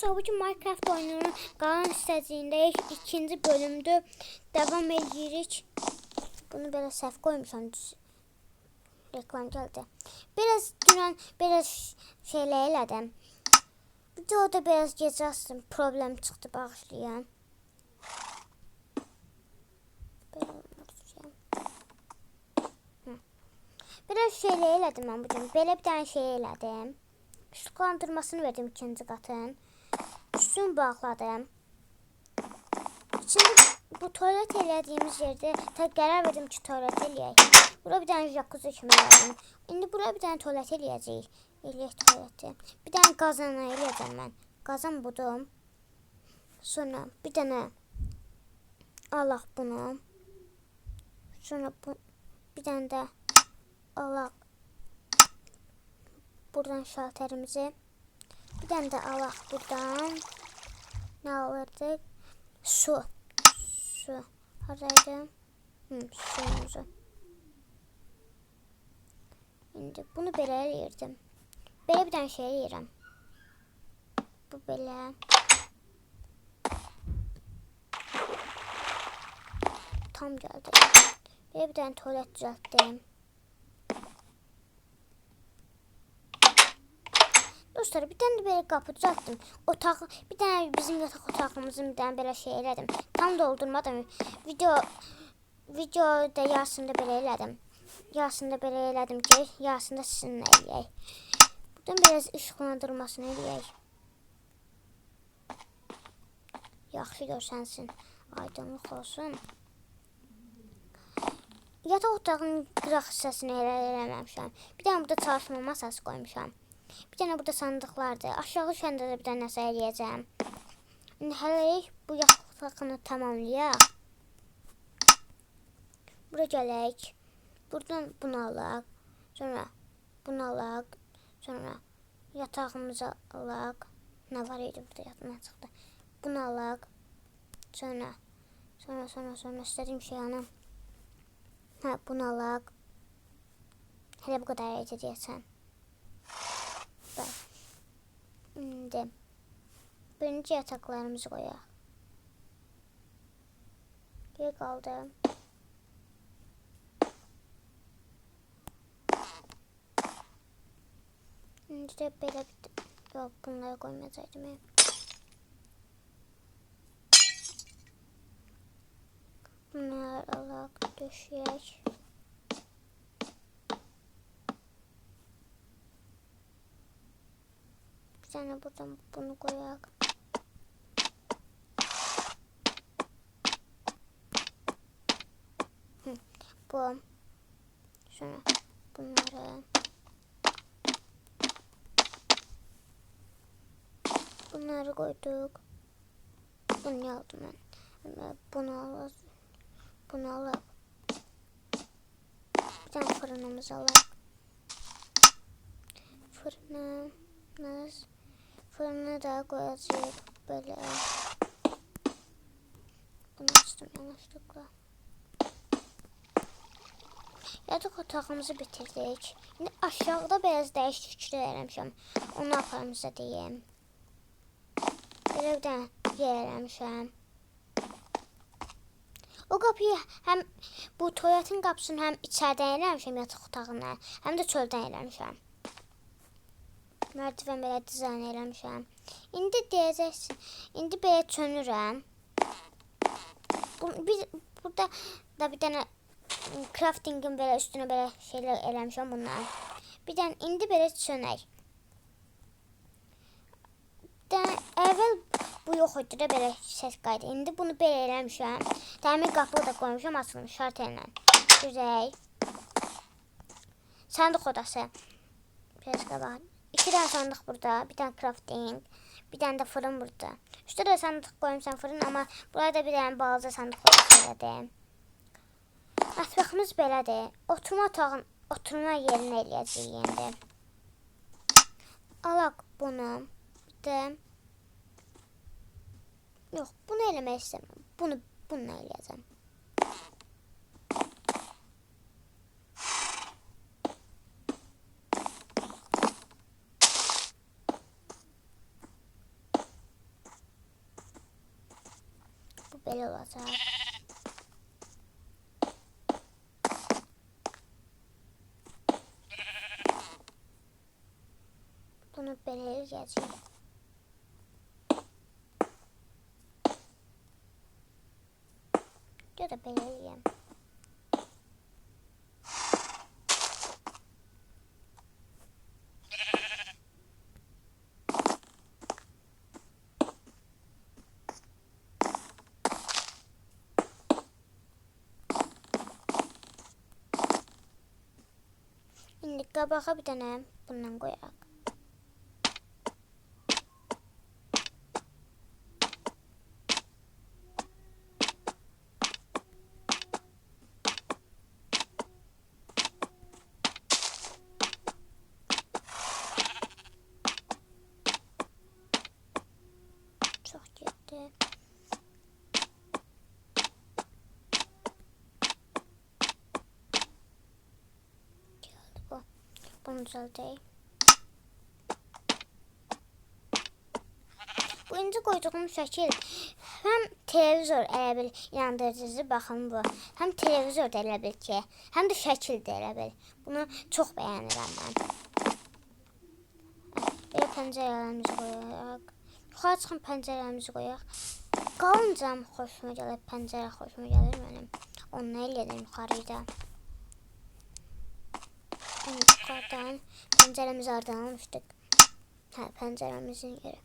Sonra bugün Minecraft oyununun qalan hissəsindəyik. İkinci bölümdür. Devam edirik. Bunu belə səhv qoymuşam. düz- Reklam geldi. Biraz dünən biraz şeylə elədim. Videoda biraz gecə açdım. Problem çıxdı. Hı. Biraz şeylə elədim mən bugün. Belə bir dənə şey elədim. Işıqlandırmasını verdim ikinci qatın. Üstünü bağladım. Şimdi bu tuvalet elədiyimiz yerdə ta qərar verdim ki, tuvalet eləyək. Bura bir dənə jacuzzi kimi elədim. İndi bura bir dənə tuvalet eləyəcəyik. Eləyək tualeti. Bir dənə qazana eləyəcəm mən. Qazan budum. Sonra bir dənə alaq bunu. Sonra bu bir dənə də alaq buradan şalterimizi. Bir tane de alaq buradan. Ne alırdık? Su. Su. Haradaydı? Hı, suyumuzu. Şimdi bunu belə eləyirdim. Belə bir dənə şey eləyirəm. Bu belə. Tam gəldi. Belə bir dənə tualet düzəltdim. Dostlar bir tane de böyle kapı düzelttim. Otak, bir tane bizim yatak otağımızın bir tane böyle şey elədim. Tam doldurmadım. Video videoda yarısında böyle elədim. Yarısında böyle elədim ki, yarısında sizinle eləyək. Buradan biraz ışıqlandırmasını eləyək. Yaxşı görsənsin. Aydınlıq olsun. Yatak otağının qıraq hissəsini elə eləməmişəm. Bir dənə burada çalışma masası qoymuşam. Bir tane burada sandıklardı. Aşağı düşəndə də bir dənə nəsə eləyəcəm. İndi hələlik bu yaxını tamamlayaq. Bura gələk. Buradan bunu alaq. Sonra bunu alaq. Sonra yatağımızı alaq. Nə var idi burada yatma çıxdı. Bunu alaq. Sonra sonra sonra sonra istədiyim şey anam. Hə, bunu alaq. Hələ bu qədər edəcəksən. Şimdi birinci yataklarımızı koyalım. Geri kaldı. Şimdi de böyle bir... Yok bunları koymasaydım ya. Bunları alak döşeyek. Tane buradan bunu koyak. Bu. Sonra bunları. Bunları koyduk. Bunu aldım ben. Bunu alalım. Bunu alalım. Bir tane fırınımızı alalım. Fırınımız. Fırına da koyacağız böyle. Bunu açtım yanlışlıkla. Yatak otağımızı bitirdik. Şimdi aşağıda biraz dəyişikliklər eləmişəm. Onu aparım sizə deyim. Belə bir dənə yer eləmişəm. O qapıyı həm bu tuvaletin qapısını həm içəridən eləmişəm yataq otağına, həm də çöldən eləmişəm. Merdiven belə dizayn eləmişəm. İndi deyəcəksin, indi belə çönürəm. Bu, bir, burada da bir dənə craftingin belə üstünə belə şeylər eləmişəm bunlar. Bir dənə indi belə çönək. Dənə əvvəl bu yox idi də belə səs qaydı. İndi bunu belə eləmişəm. Dəmir qapı da qoymuşam açılmış şartellə. Güzel. Sandıq odası. Biraz qabaq. İki tane sandık burada. Bir tane crafting. Bir tane de fırın burada. Üstte de sandık koymuşam fırın ama burada bir tane balaca sandık elədim. Mətbəximiz belədir. Oturma otağın oturma yerini eləyəcəyik indi. Alaq bunu. Bir də Yox, bunu eləmək istəmirəm. Bunu bununla eləyəcəm. Belə olacaq. Bunu belə eləyəcəyik. Ya da belə eləyəm. İndi qabağa bir dənə bundan qoyaq. Çox getdi. Bunu düzelteyim. Bu inci koyduğum şəkil həm televizor elə bil inandırıcı baxın bu. Həm televizor da elə bil ki, həm də şəkil də elə bil. Bunu çox bəyənirəm mən. Belə pəncərələrimizi qoyaq. Yuxarı çıxan pəncərələrimizi qoyaq. Qalıncam xoşuma gəlir, pəncərə xoşuma gəlir mənim. Onu elədim yuxarıda. Yukarıdan penceremizi aradan almıştık. Ha penceremizin yeri.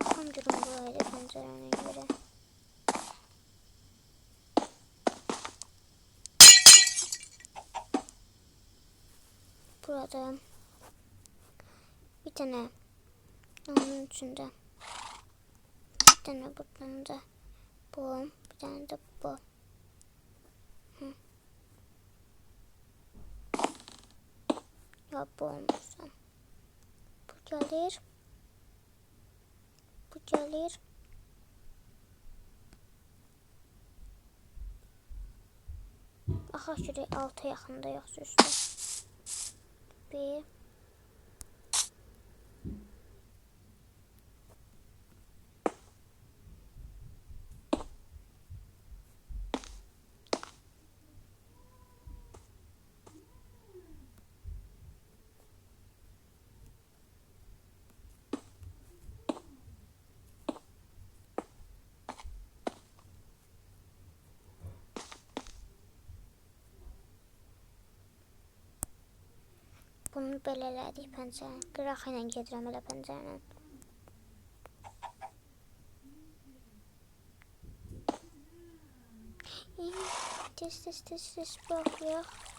Bakalım durum buraydı pencerenin yeri. Burada bir tane onun içinde bir tane buradan da bu tane de bu. Hı. Ya bu olmazsa. Bu gelir. Bu gelir. Aha şuraya altı yakında yoksa üstte. Bir. Bunu belə elədik pəncərəni. Qıraq ilə gedirəm elə pəncərəni. Tez tez tez tez baxıyaq. Yok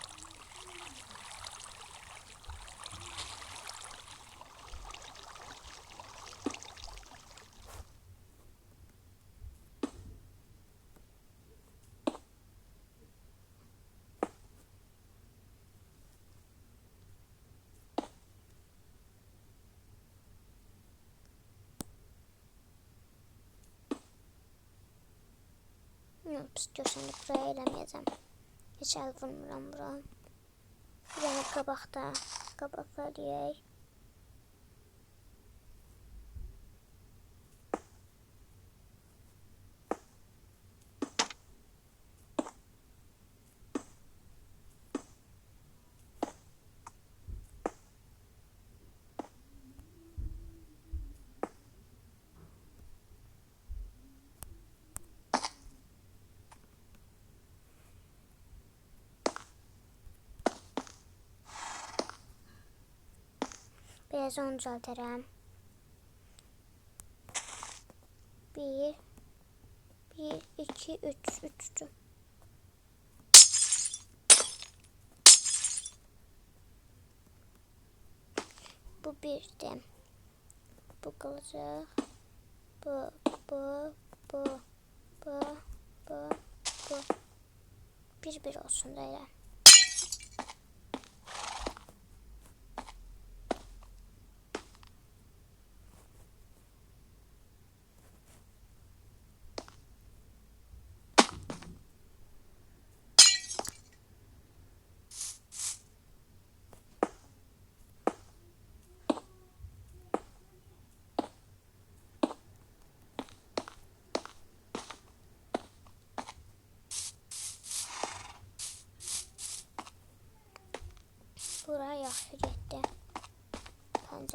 istiyorsan da buraya eləməyəcəm. Heç əl vurmuram bura. Bir dənə qabaqda qabaq Biraz onu düzeltelim. Bir, bir, iki, üç, üçtü. Bu birdi. Bu kalacak. Bu, bu, bu, bu, bu, bu. Bir bir olsun da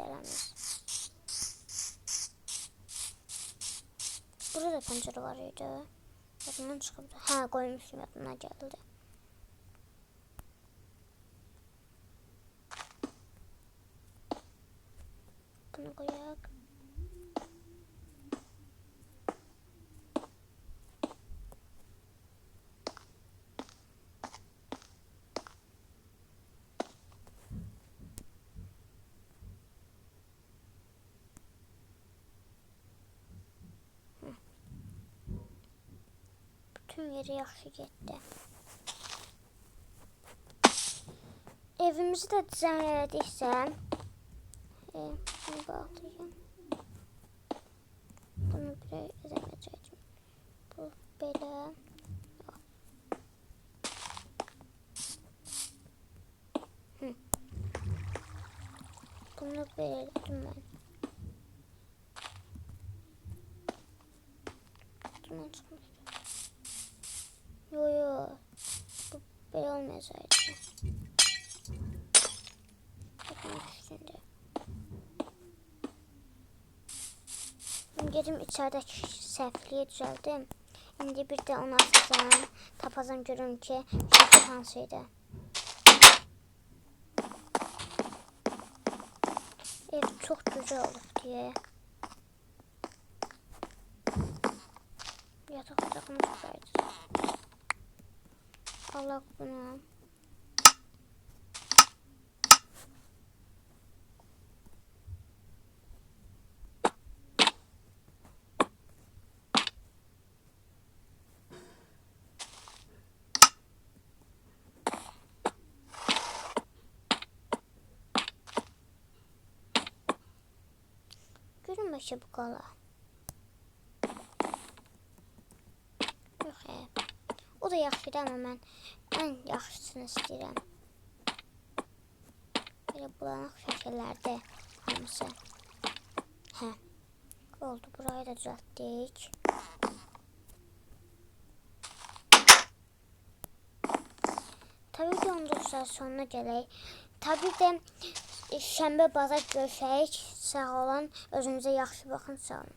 Pəncərəmiz. Burada da pəncərə var idi. Yadımdan çıxıbdı. Hə, qoymuşum yadımdan gəldi. Bunu qoyaq. Bütün yeri yaxşı getdi. Evimizi də dizayn elədiksə, e, bunu bağlayacağım. Bunu. Bu. Hı. Bunu etdim mən. Bundan çıxmışdı. Yo yo. Bu böyle olmayacak. Bakın üstünde. Gedim içerideki səhvliyi düzəldim. İndi bir də onu açacağım. Tapacağım görüm ki, şəkil hansıydı. Ev çox gözəl olub deyə. Yatak otağımız güzeldir. Allah bunu. Görün başı bu qala. Yox, e. O da yaxşıdır, amma mən ən yaxşısını istəyirəm. Belə bulanıq şəkillərdə hamısı. Hə. Oldu, burayı da düzəltdik. Tabii ki 14 saat sonuna gələk. Tabii də şənbə bazar görüşərik. Sağ olun. Özünüzə yaxşı baxın. Sağ olun.